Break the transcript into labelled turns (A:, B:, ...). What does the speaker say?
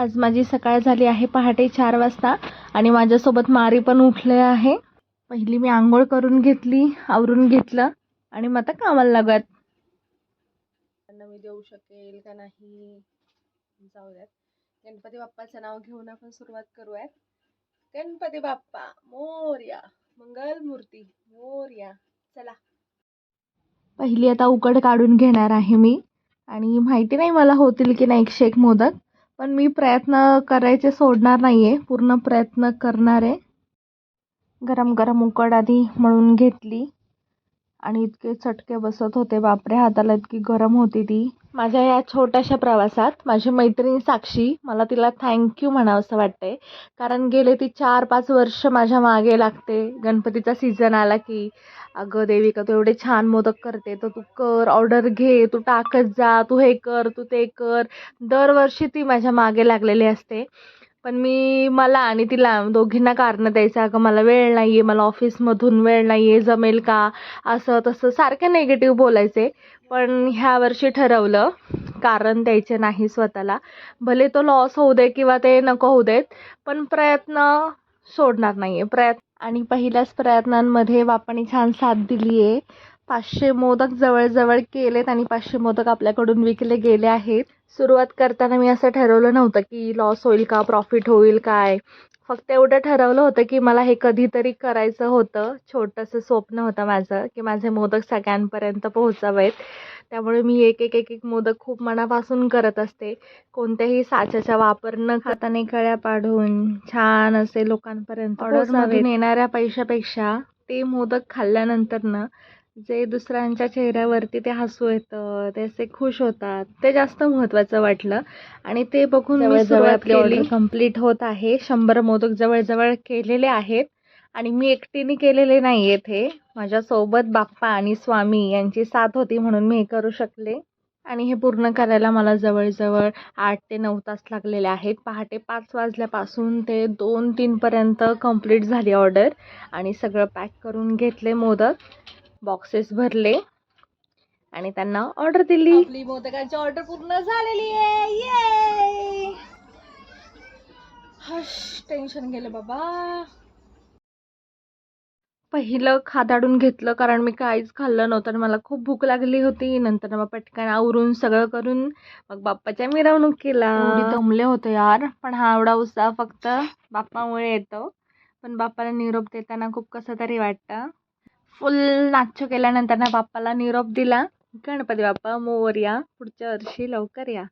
A: आज माझी सकाळ झाली आहे पहाटे चार वाजता आणि माझ्यासोबत मारी पण उठले आहे. पहिली मी आंघोळ करून घेतली आवरून घेतलं आणि मग आता कामाला लागत. त्यांना मी देऊ शकेल का नाही? जाऊ द्यात गणपती बाप्पाचं नाव घेऊन आपण सुरुवात करूयात. गणपती बाप्पा मोर्या मंगल मूर्ती मोर्या. चला. पहिली आता उकड काढून घेणार आहे मी. आणि माहिती नाही मला होतील की नाही एकशे एक मोदक. पण मी प्रयत्न करायचे सोडणार नाही आहे पूर्ण प्रयत्न करणार. आहे गरम गरम उकड आधी मळून घेतली. आणि इतके चटके बसत होते. बापरे हाताला इतकी गरम होती ती. माझ्या या छोट्याशा प्रवासात माझी मैत्रिणी साक्षी मला तिला थँक्यू म्हणावंसं वाटतंय. कारण गेले ती चार पाच वर्ष माझ्या मागे लागते. गणपतीचा सीझन आला की अगं देविका तू एवढे छान मोदक करते तर तू कर ऑर्डर घे तू टाकत जा तू हे कर तू ते कर. दरवर्षी ती माझ्या मागे लागलेली असते. पण मी मला आणि तिला दोघींना कारणं द्यायचं अगं मला वेळ नाही आहे मला ऑफिसमधून वेळ नाही आहे जमेल का? असं तसं सारखं नेगेटिव्ह बोलायचे. पण ह्या वर्षी ठरवलं कारण द्यायचे नाही स्वतःला. भले तो लॉस होऊ दे किंवा ते नको होऊ देत पण प्रयत्न सोडणार नाही आहे प्रयत्न आणि पहिल्याच प्रयत्नांमध्ये बापाने छान साथ दिली आहे पाचशे मोदक जवळजवळ केलेत आणि पाचशे मोदक आपल्याकडून विकले गेले आहेत. सुरुवात करताना मी असं ठरवलं नव्हतं की लॉस होईल का प्रॉफिट होईल काय. फक्त एवढं ठरवलं होतं की मला हे कधीतरी करायचं होतं. छोटंसं स्वप्न होतं माझं की माझे मोदक सगळ्यांपर्यंत पोहोचावेत. त्यामुळे मी एक एक एक एक मोदक खूप मनापासून करत असते. कोणत्याही साच्याचा वापर न हाताने कळ्या पाडून छान असे लोकांपर्यंत ऑर्डरमधून येणाऱ्या पैशापेक्षा ते मोदक खाल्ल्यानंतर ना जे दुसऱ्यांच्या चेहऱ्यावरती ते हसू येतं ते असे खुश होतात ते जास्त महत्त्वाचं वाटलं. आणि ते बघून मी सुरुवात केली. कंप्लीट होत आहे. शंभर मोदक जवळजवळ केलेले आहेत. आणि मी एकटीने केलेले नाही आहेत हे. माझ्यासोबत बाप्पा आणि स्वामी यांची साथ होती म्हणून मी हे करू शकले. आणि हे पूर्ण करायला मला जवळजवळ आठ ते नऊ तास लागलेले आहेत. पहाटे पाच वाजल्यापासून ते दोन तीनपर्यंत कंप्लीट झाली ऑर्डर आणि सगळं पॅक करून घेतले मोदक. बॉक्सेस भरले आणि त्यांना ऑर्डर दिली. आपली मोदकांची ऑर्डर पूर्ण झालेली आहे. ये हश टेन्शन गेलं बाबा. पहिलं खादाडून घेतलं कारण मी काहीच खाल्लं नव्हतं मला खूप भूक लागली होती. नंतर मग पटकन आवरून सगळं करून मग बाप्पाच्या मिरवणुकीला. एवढी दमले होते यार. पण हा एवढा उत्साह फक्त बाप्पामुळे येतो. पण बाप्पाला निरोप देताना खूप कसं तरी वाटतं. फुल नाच केल्यानंतर ना बाप्पाला निरोप दिला. गणपती बाप्पा मोरया पुढच्या वर्षी लवकर या.